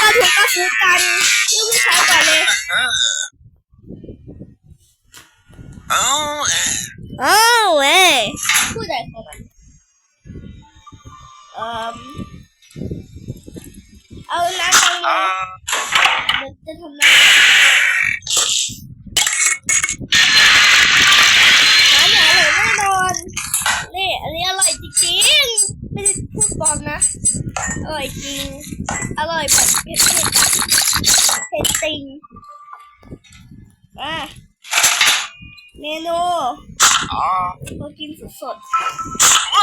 กระถูกกระฟูกันเรื่องผู้ชายก่อนเลย Oh, อ้าวเว้ยพูดอะไรของมันเอ่อเอาน้ำตังโม uh, มันจะทำน้ำน้ำเนี่ยอร่อยแน่นอนนี่อันนี้อร่อยจริงๆ ไม่ได้พูดปลอมนะ อร่อยจริง อร่อยแบบเผ็ดๆอะเผ็ดจริงอะเมนู uh, ก็กินสดๆอ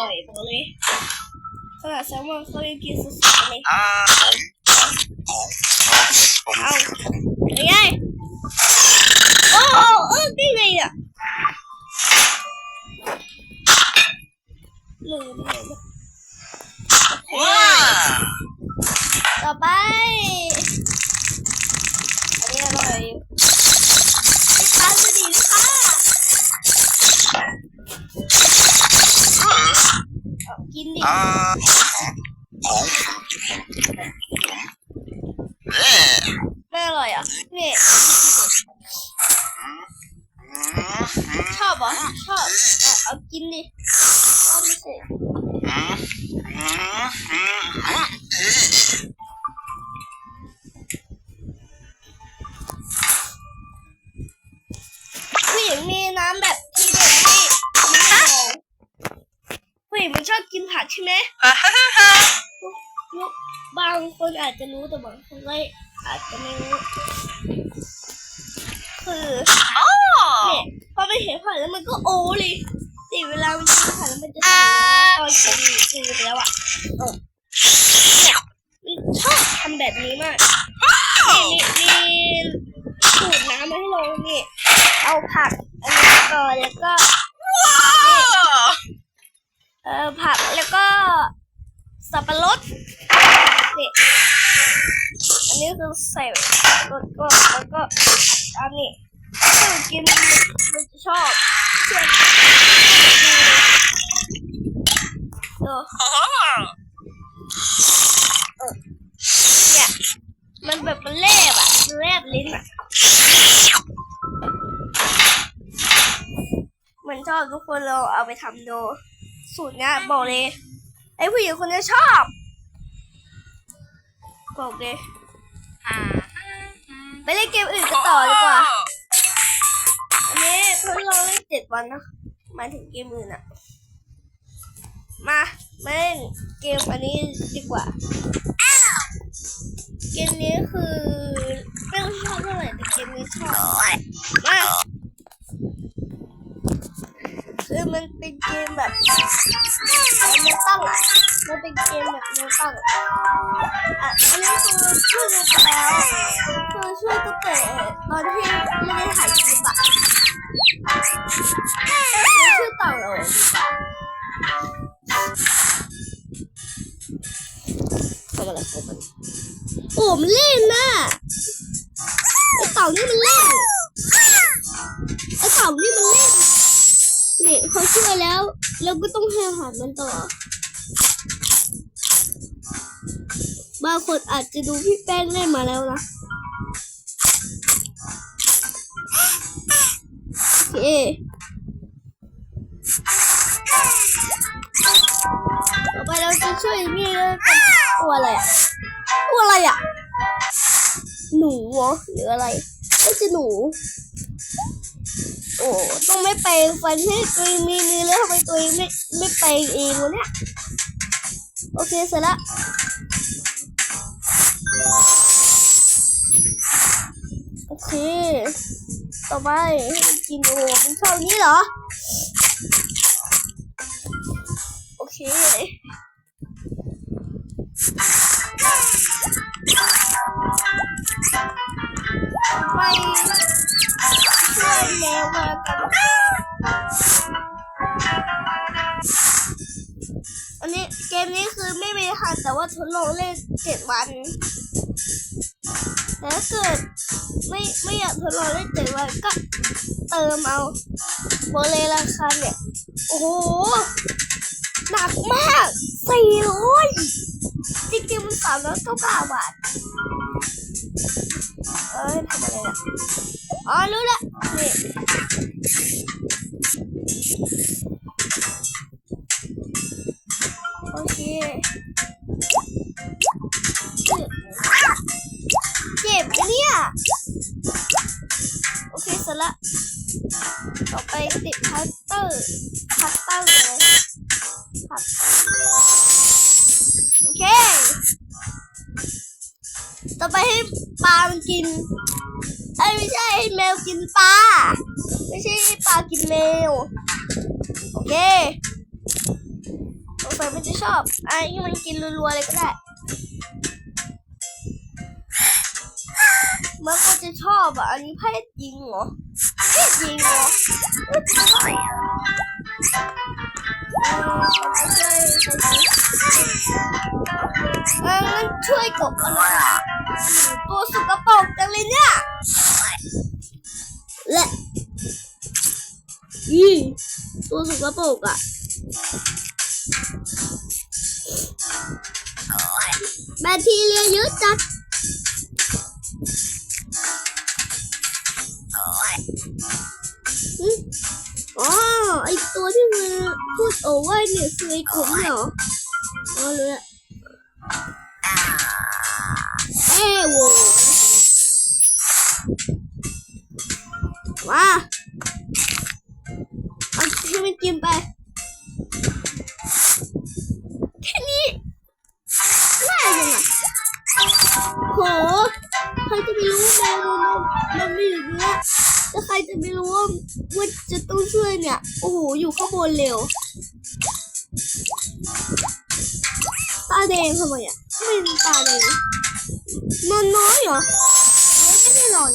ร่อยบอกเลยขนาดแซลมอนเขายังกินสดๆเลยเอาเป็นไงโอ้โอ้เออได้ไงอะลืมเลยนะ wow. ต่อไป อันนี้อร่อยปลาสดีค่ะเอากินดิ Uh, yeah. ไม่อร่อยอะนี่ชอบเหรอชอบเอากินดิเอาไม่ใช่ อาจจะรู้แต่บางคนก็อาจจะไม่รู้ คือเนี่ยพอมันเห็นผักแล้วมันก็โอ้เลยสิเวลามันกินผักแล้วมันจะทำอย่างนี้ตอนกินกินไปแล้วอะเออเนี่ยมันชอบทำแบบนี้มากนี่นี่นี่สูตรน้ำมาให้ลงนี่ เอาผักอันนี้ก่อนแล้วก็ เอ่อผักแล้วก็สับปะรดนี่อันนี้คือใส่รสก็แล้วก็อันนี้ถ้ามันกินมันจะชอบเชื่อดู เนี่ยมันแบบมันแลบอะมันแลบลิ้นอะเหมือนชอบทุกคนเราเอาไปทำดูสูตรเนี้ยบอกเลยไอ้ผู้หญิงคนนี้ชอบบอกเลยไปเล่นเกมอื่นกันต่อดีกว่าอันนี้ทดลองเล่นเจ็ดวันนะหมายถึงเกมอื่นอะมามา เล่นเกมอันนี้ดีกว่า เกมนี้คือไม่ต้องชอบเท่าไหร่แต่เกมนี้ชอบมาคือมันเป็นเกมแบบไม่ตั้งอะมันเป็นเกมแบบไม่ตั้งอะอะอันนี้คือช่วยกันแล้วคือช่วยตั้งแต่ตอนที่ไม่ได้ถ่ายคลิปอะ โอ้มันเล่นน่ะไอ้เต่านี่มันเล่นไอ้เต่านี่มันเล่นนี่เขาช่วยแล้วแล้วก็ต้องให้อาหารมันต่อบางคนอาจจะดูพี่แป้งเล่นมาแล้วนะโอเคต่อไปเราจะช่วยนี่แล้กัน ตัวอะไรอะตัวอะไรอะหนูเหรอหรืออะไรไม่ใช่หนู โอ้ต้องไม่ไปฟันให้ตัวเองมีมือแล้วทำไมตัวเองไม่ไม่ไปเองวะเนี่ยโอเคเสร็จละโอเค ต่อไปให้มันกินโอ้มันชอบนี้เหรอ โอเค ดลองเล่นเจ็ดวัน แต่ถ้าเกิดไม่ไม่อยากทดลองเล่นเจ็ดวันก็เติมเอาโบเลยราคาเนี่ย โอ้โห หนักมากสี่ร้อยจริงๆมันสามร้อยเก้าเก้าบาท เอ้ยทำอะไรนะอ๋อ รู้ละนี่โอเค จ็บเนี่ย โอเคเสร็จละต่อไปติดคัตเตอร์คัตเตอร์เลยคัตเตอร์โอเค ต่อไปให้ปลามันกินเอ้ไม่ใช่ให้แมวกินปลาไม่ใช่ให้ปลากินแมวโอเคสงสัยมันจะชอบไอ้ที่มันกินรัวๆเลยก็ได้ มันก็จะชอบอะ อันนี้เพศจริงเหรอเพศจริงเหรอเอ้ยไม่ใช่อะเออไม่ใช่เออมันช่วยกบอะไรอะตัวสกปรกจังเลยเนี่ยและอีตัวสกปรกอะแบคทีเรียเยอะจัด อ๋อไอตัวที่มันพูดโอเวอร์เนี่ยคือไอขมเหรออ๋อรู้ลยเอ้โวว้าเอาให้มันกินไป มันไม่อยู่เนื้อแล้วใครจะไปรู้ว่าว่าจะต้องช่วยเนี่ย โอ้โห อยู่ข้างบนเร็ว ตาแดงทำไมอะไม่เป็นตาแดงนอนน้อยเหรอไม่ได้นอน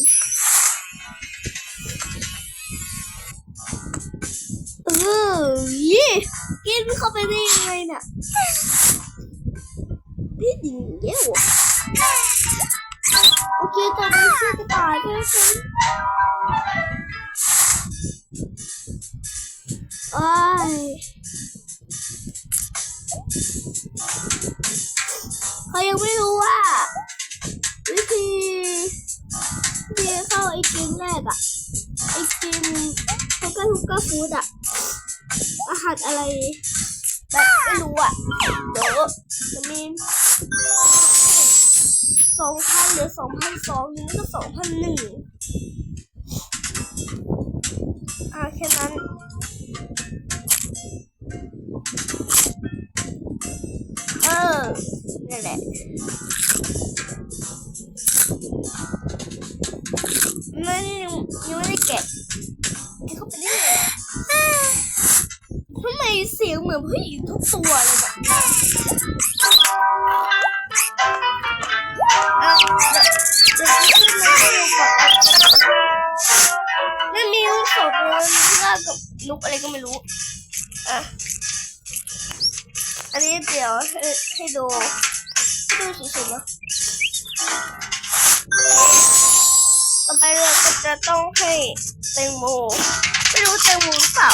เออยี่กินเข้าไปได้ยังไงเนี่ยพี่หญิงเย้วโอเคต่อไปชื่อกระตายก็แล้วกั ยเขายังไม่รู้ว่า วิธีวิธีเข้าไอ้เกมแรกอะไอ้เกมทุกกทุกกฟูดอะรหัสอะไรแบบไม่รู้อะเดี๋ยวจะมีสองพันหรือสองพันสองนี่ก็สองพันหนึ่งอ่าแค่นั้น อนั่นแหละมันยังไม่ได้แกะแกเข้าไปได้ไงทำไมเสียงเหมือนผู้หญิงทุกตัวเลย ให้ดูให้ดูเฉยๆนะต่อไปเราก็จะต้องให้แตงโมไม่รู้แตงโมหรือเปล่า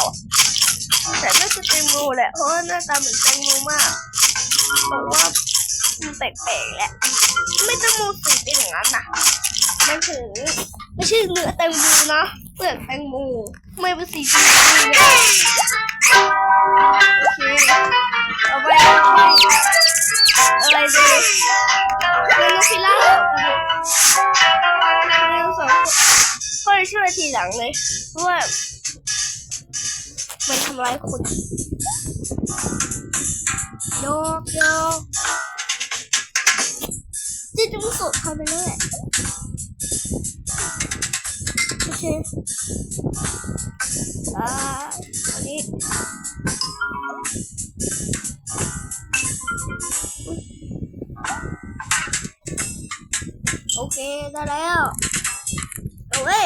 แต่น่าจะแตงโมแหละเพราะว่าหน้าตาเหมือนแตงโมมากแต่ว่ามันแปลกๆแหละ ไม่แตงโมสีเป็นอย่างนั้นนะมันถึงไม่ใช่เนื้อแตงโมเนาะ ปลือกแตงโมไม่เป็นสีชมพูเนี่ยโอเคต่อไปอะไรดีเมนูพิล่าเมนูสองก็เลยช่วยทีหลังเลยเพราะว่ามันทำร้ายคนโยกโยกจะจะมาสดทำไปเคอ่าอันนี้โอเลย เอาสิอ๋อนี่ได้ละโอเค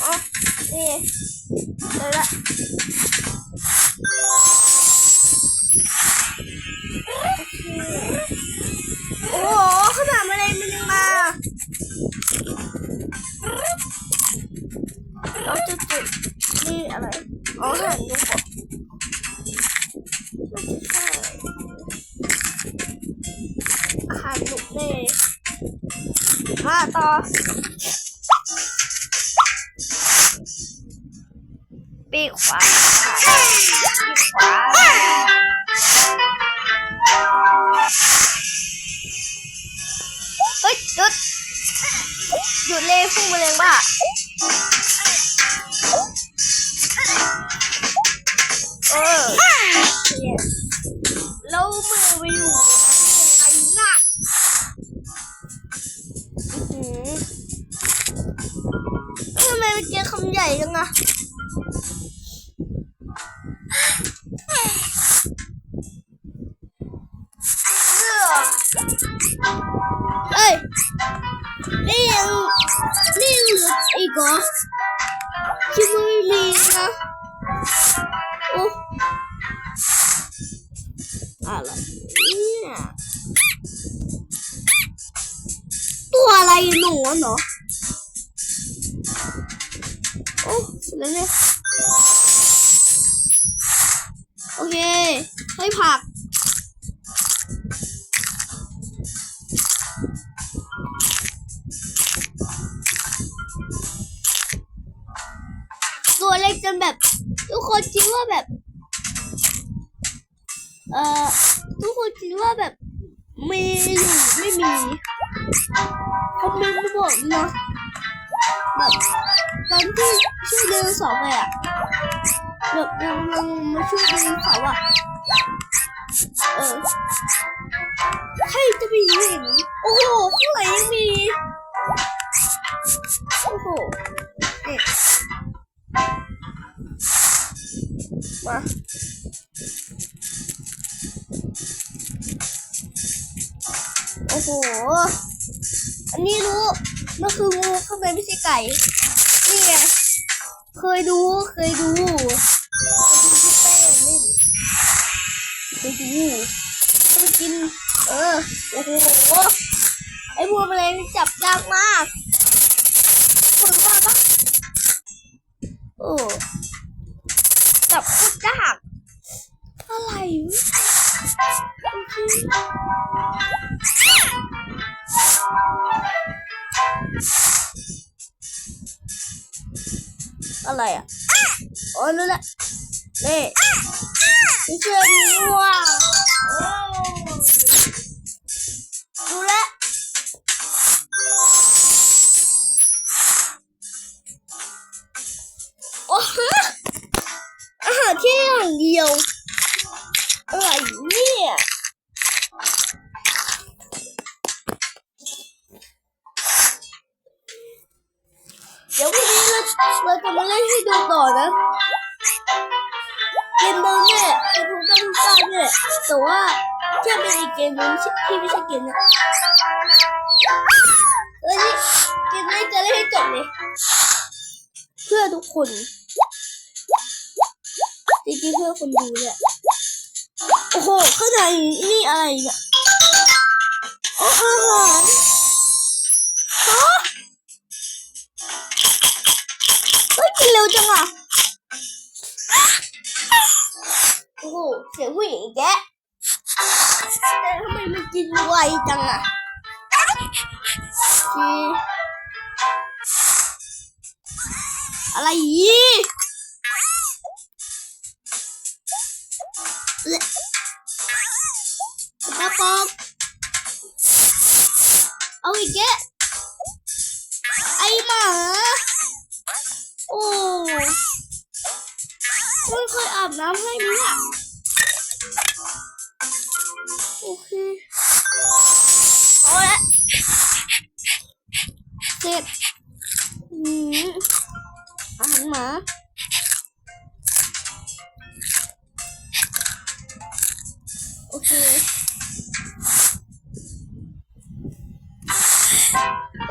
โอ้ ปีกขวาปีกขวาเฮ้ยหยุดหยุดเลยพุ่งไปเลยว่าเออเนี่ยแล้วมือไปอยู่ในนั้นยังไงน่ะทำไมมื่อกี้คำใหญ่จังอะ แล้วเนี่ยโอเค ให้ผัก ตัวเล็กจนแบบ ทุกคนคิดว่าแบบ เอ่อ ทุกคนคิดว่าแบบ มีหรือไม่มีคอมเมนต์มาบอกนะแบบ ตอนที่ชื่อเดินสองไปอะแบบยังยังมาช่วยเดินเขาอะเออใครจะไปเห็นโอ้โหข้างหลังยังมีโอ้โหเอ๊ะมาโอ้โห อันนี้รู้ มันคืองูข้างในไม่ใช่ไก่ นี่ไง เคยดู เคยดู เคยดูที่แป้งเล่นเคยดูก็ไปกิน อะไรอะอ๋อรู้ละนี่ไม่เชื่อมีงัวโเราจะมาเล่นให้ดูต่อนะเกมเดิมเนี่ยเกมทุกการทุกการเนี่ยแต่ว่าแค่เป็นอีกเกมนึงที่ไม่ใช่เกมนี้เอ้ยนี่เกมนี้จะเล่นให้จบเลยเพื่อทุกคนจริงๆเพื่อคนดูเนี่ยโอ้โหข้างในนี่อะไรเนี่ย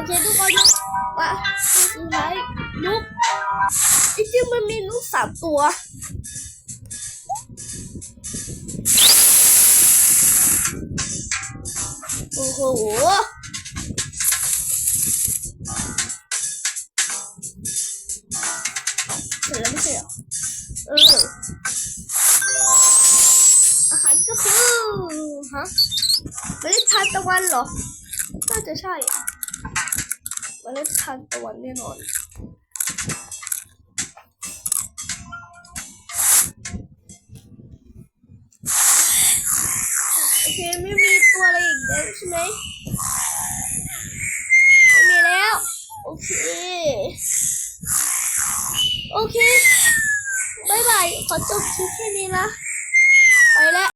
เคทุกคนว่าสุดท้ายนุกไอ้ที่มันมีนุกสามตัวโอ้โหเสรไม่ใช่หออออาหารก็คือฮะไม่ได้ทานตะวันหรอ น่าจะใช่ เมล็ดทา